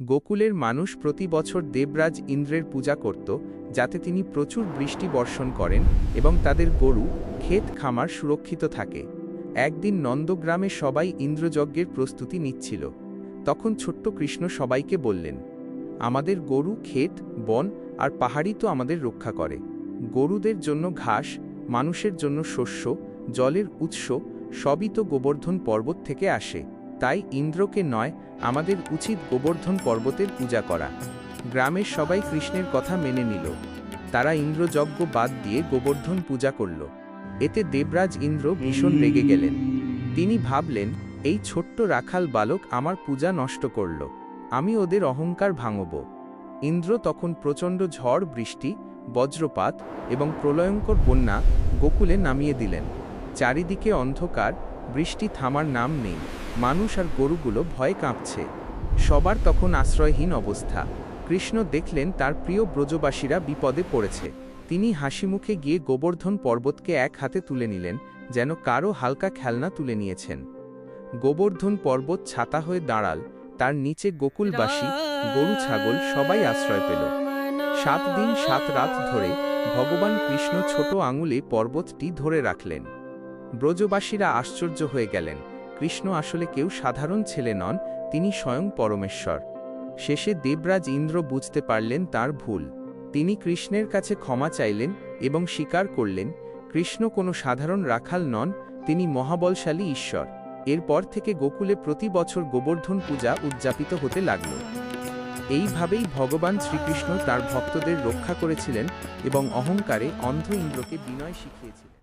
গোকুলের মানুষ প্রতি বছর দেবরাজ ইন্দ্রের পূজা করত, যাতে তিনি প্রচুর বৃষ্টি বর্ষণ করেন এবং তাদের গরু, ক্ষেত খামার সুরক্ষিত থাকে। একদিন নন্দগ্রামে সবাই ইন্দ্রযজ্ঞের প্রস্তুতি নিচ্ছিল। তখন ছোট্ট কৃষ্ণ সবাইকে বললেন, আমাদের গরু, ক্ষেত, বন আর পাহাড়ি তো আমাদের রক্ষা করে। গরুদের জন্য ঘাস, মানুষের জন্য শস্য, জলের উৎস, সবই তো গোবর্ধন পর্বত থেকে আসে। তাই ইন্দ্রকে নয়, আমাদের উচিত গোবর্ধন পর্বতের পূজা করা। গ্রামের সবাই কৃষ্ণের কথা মেনে নিল। তারা ইন্দ্রযজ্ঞ বাদ দিয়ে গোবর্ধন পূজা করল। এতে দেবরাজ ইন্দ্র ভীষণ রেগে গেলেন। তিনি ভাবলেন, এই ছোট্ট রাখাল বালক আমার পূজা নষ্ট করল। আমি ওদের অহংকার ভাঙব। ইন্দ্র তখন প্রচণ্ড ঝড়, বৃষ্টি, বজ্রপাত এবং প্রলয়ঙ্কর বন্যা গোকুলে নামিয়ে দিলেন। চারিদিকে অন্ধকার, বৃষ্টি থামার নাম নেই। মানুষ আর গরুগুলো ভয়ে কাঁপছে। সবার তখন আশ্রয়হীন অবস্থা। কৃষ্ণ দেখলেন তার প্রিয় ব্রজবাসীরা বিপদে পড়েছে। তিনি হাসিমুখে গিয়ে গোবর্ধন পর্বতকে এক হাতে তুলে নিলেন, যেন কারও হালকা খেলনা তুলে নিয়েছেন। গোবর্ধন পর্বত ছাতা হয়ে দাঁড়াল। তার নিচে গোকুলবাসী, গরু ছাগল সবাই আশ্রয় পেল। সাত দিন সাত রাত ধরে ভগবান কৃষ্ণ ছোট আঙুলে পর্বতটি ধরে রাখলেন। ব্রজবাসীরা আশ্চর্য হয়ে গেলেন। কৃষ্ণ আসলে কেউ সাধারণ ছেলে নন, তিনি স্বয়ং পরমেশ্বর। শেষে দেবরাজ ইন্দ্র বুঝতে পারলেন তার ভুল। তিনি কৃষ্ণের কাছে ক্ষমা চাইলেন এবং স্বীকার করলেন, কৃষ্ণ কোনো সাধারণ রাখাল নন, তিনি মহাবলশালী ঈশ্বর। এরপর থেকে গোকুলে প্রতি বছর গোবর্ধন পূজা উদযাপিত হতে লাগল। এইভাবেই ভগবান শ্রীকৃষ্ণ তার ভক্তদের রক্ষা করেছিলেন এবং অহংকারে অন্ধ ইন্দ্রকে বিনয় শিখিয়েছিলেন।